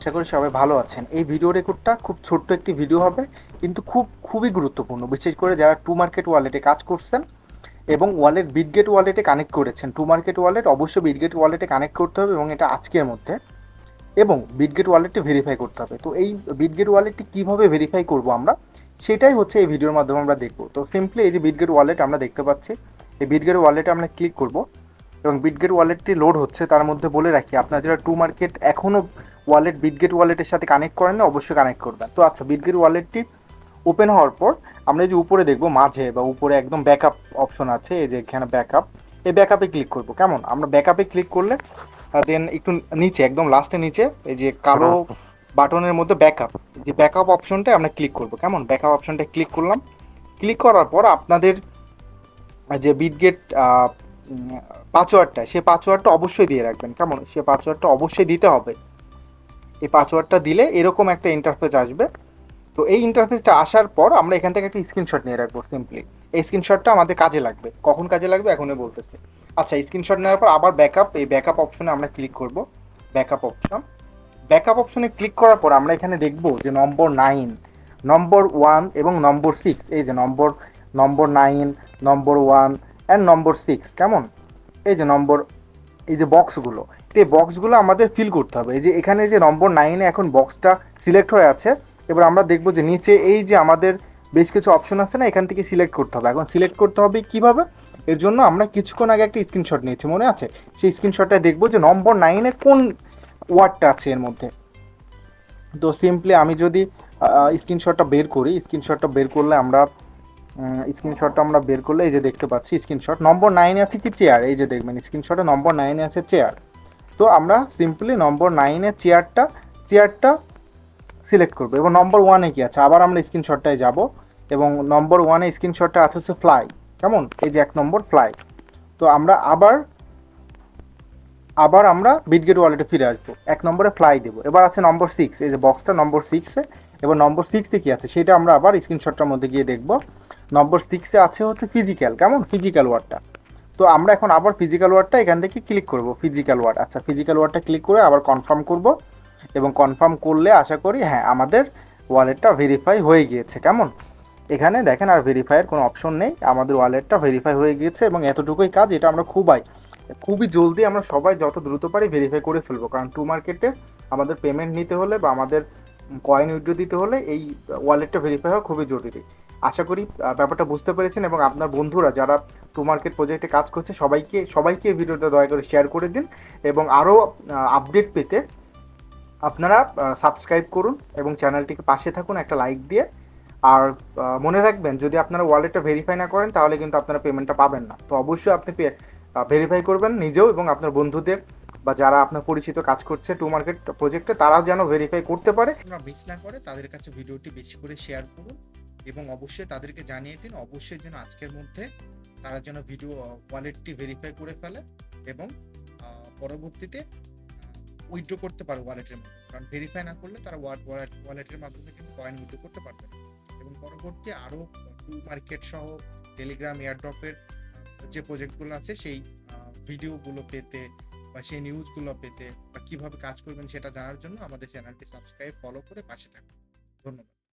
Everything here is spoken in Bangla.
আশা করি সবাই ভালো আছেন। এই ভিডিও রেকর্ডটা খুব ছোট্ট একটি ভিডিও হবে, কিন্তু খুব, খুবই গুরুত্বপূর্ণ। বিশেষ করে যারা টু মার্কেট ওয়ালেটে কাজ করছেন এবং ওয়ালেট, বিটগেট ওয়ালেটে কানেক্ট করেছেন। টু মার্কেট ওয়ালেট অবশ্যই বিটগেট ওয়ালেটে কানেক্ট করতে হবে এবং এটা আজকের মধ্যে। এবং বিটগেট ওয়ালেটটি ভেরিফাই করতে হবে। তো এই বিটগেট ওয়ালেটটি কীভাবে ভেরিফাই করব আমরা? সেটাই হচ্ছে এই ভিডিওর মাধ্যমে আমরা দেখব। তো সিম্পলি এই যে বিটগেট ওয়ালেট আমরা দেখতে পাচ্ছি, এই বিটগেট ওয়ালেটে আমরা ক্লিক করব এবং বিটগেট ওয়ালেটটি লোড হচ্ছে, তার মধ্যে বলে রাখি, আপনারা যারা টু মার্কেট এখনও ওয়ালেট বিটগেট ওয়ালেটের সাথে কানেক্ট করেন না অবশ্যই কানেক্ট করবেন। তো আচ্ছা বিটগেট ওয়ালেটটি ওপেন হওয়ার পর আমরা এই যে উপরে দেখব মাঝে বা উপরে একদম ব্যাকআপ অপশন আছে এই যে এখানে ব্যাকআপ এই ব্যাকআপে ক্লিক করব। কেমন? আমরা ব্যাকআপে ক্লিক করলে দেন একটু নিচে একদম লাস্টে নিচে এই যে কালো বাটনের মধ্যে ব্যাকআপ যে ব্যাকআপ অপশনটা আমরা ক্লিক করব। কেমন? ব্যাকআপ অপশনটা ক্লিক করলাম। ক্লিক করার পর আপনাদের যে বিটগেট পাসওয়ার্ডটা সেই পাসওয়ার্ডটা অবশ্যই দিয়ে রাখবেন। কেমন? সে পাসওয়ার্ডটা অবশ্যই দিতে হবে। এই পাসওয়ার্ডটা দিলে এরকম একটা ইন্টারফেস আসবে। তো এই ইন্টারফেসটা আসার পর আমরা এখান থেকে একটা স্ক্রিনশট নিয়ে রাখব সিম্পলি এই স্ক্রিনশটটা আমাদের কাজে লাগবে। কখন কাজে লাগবে? এখনই বলতেছি। আচ্ছা স্ক্রিনশট নেওয়ার পর আবার ব্যাকআপ এই ব্যাকআপ অপশনে আমরা ক্লিক করব। ব্যাকআপ অপশন ব্যাকআপ অপশনে ক্লিক করার পর আমরা এখানে দেখব যে নম্বর নাইন নম্বর ওয়ান এবং নম্বর সিক্স এই যে number number nine number one and number six কেমন? এই যে নম্বর এই যে বক্সগুলো এই বক্সগুলো আমাদের ফিল করতে হবে। এই যে এখানে যে নম্বর নাইনে এখন বক্সটা সিলেক্ট হয়ে আছে, এবার আমরা দেখব যে নিচে এই যে আমাদের বেশ কিছু অপশন আছে না, এখান থেকে সিলেক্ট করতে হবে। এখন সিলেক্ট করতে হবে কীভাবে? এর জন্য আমরা কিছুক্ষণ আগে একটা স্ক্রিনশট নিয়েছি, মনে আছে? সেই স্ক্রিনশটটা দেখব যে নম্বর নাইনে কোন ওয়ার্ডটা আছে এর মধ্যে। তো সিম্পলি আমি যদি স্ক্রিনশটটা বের করি স্ক্রিনশটটা বের করলে আমরা স্ক্রিনশটটা আমরা বের করলে এই যে দেখতে পাচ্ছি স্ক্রিনশট নম্বর নাইনে আছে কি চেয়ার এই যে দেখবেন স্ক্রিনশটে নম্বর নাইনে আছে চেয়ার তো আমরা সিম্পলি নম্বর নাইনে চেয়ারটা চেয়ারটা সিলেক্ট করব। এবং নম্বর ওয়ানে কি আছে? আবার আমরা স্ক্রিনশটটায় যাব। এবং নম্বর ওয়ানে স্ক্রিনশটটা আছে হচ্ছে ফ্লাই কেমন? এই যে এক নম্বর ফ্লাই তো আমরা আবার আবার আমরা বিটগেট ওয়ালেটে ফিরে আসব। এক নম্বরে ফ্লাই দেবো। এবার আছে নম্বর সিক্স এই যে বক্সটা নম্বর সিক্সে এবার নম্বর সিক্সে কী আছে? সেটা আমরা আবার স্ক্রিনশটটার মধ্যে গিয়ে দেখব। নম্বর সিক্সে আছে হচ্ছে ফিজিক্যাল কেমন? ফিজিক্যাল ওয়ার্ডটা তো আমরা এখন আবার ফিজিক্যাল ওয়ার্ডটা এখান থেকে ক্লিক করব ফিজিক্যাল ওয়ার্ড আচ্ছা ফিজিক্যাল ওয়ার্ডটা ক্লিক করে আবার কনফার্ম করব এবং কনফার্ম করলে আশা করি হ্যাঁ আমাদের ওয়ালেটটা ভেরিফাই হয়ে গিয়েছে, কেমন? এখানে দেখেন আর ভেরিফাইয়ের কোনো অপশন নেই, আমাদের ওয়ালেটটা ভেরিফাই হয়ে গিয়েছে এবং এতটুকুই কাজ, এটা আমরা খুবই খুবই জলদি আমরা সবাই যত দ্রুত পারি ভেরিফাই করে ফেলব, কারণ টু মার্কেটে আমাদের পেমেন্ট নিতে হলে বা আমাদের কয়েন উইড্রো দিতে হলে এই ওয়ালেটটা ভেরিফাই হওয়া খুবই জরুরি। আশা করি ব্যাপারটা বুঝতে পেরেছেন এবং আপনার বন্ধুরা যারা টু মার্কেট প্রজেক্টে কাজ করছে, সবাইকে সবাইকে ভিডিওটা দয়া করে শেয়ার করে দিন এবং আরও আপডেট পেতে আপনারা সাবস্ক্রাইব করুন এবং চ্যানেলটিকে পাশে থাকুন, একটা লাইক দিয়ে। আর মনে রাখবেন, যদি আপনারা ওয়ালেটটা ভেরিফাই না করেন, তাহলে কিন্তু আপনারা পেমেন্টটা পাবেন না। তো অবশ্যই আপনি ভেরিফাই করবেন নিজেও এবং আপনার বন্ধুদের বা যারা আপনার পরিচিত কাজ করছে টু মার্কেট প্রজেক্টে তারা যেন ভেরিফাই করতে পারে। মিস না করে তাদের কাছে ভিডিওটি বেশি করে শেয়ার করুন। এবং অবশ্যই তাদেরকে জানিয়ে দিন, অবশ্যই যেন আজকের মধ্যে তারা যেন ভিডিও ওয়ালেটটি ভেরিফাই করে ফেলে এবং পরবর্তীতে উইথড্র করতে পারে ওয়ালেটের মধ্যে কারণ ভেরিফাই না করলে তারা ওয়ার্ড ওয়ালেটের মাধ্যমে কিন্তু কয়েন উইথড্র করতে পারবে এবং পরবর্তী আরও টু মার্কেট সহ টেলিগ্রাম এয়ারড্রপের যে প্রজেক্টগুলো আছে সেই ভিডিওগুলো পেতে বা সেই নিউজগুলো পেতে বা কীভাবে কাজ করবেন সেটা জানার জন্য আমাদের চ্যানেলটি সাবস্ক্রাইব ফলো করে পাশে থাকুন। ধন্যবাদ।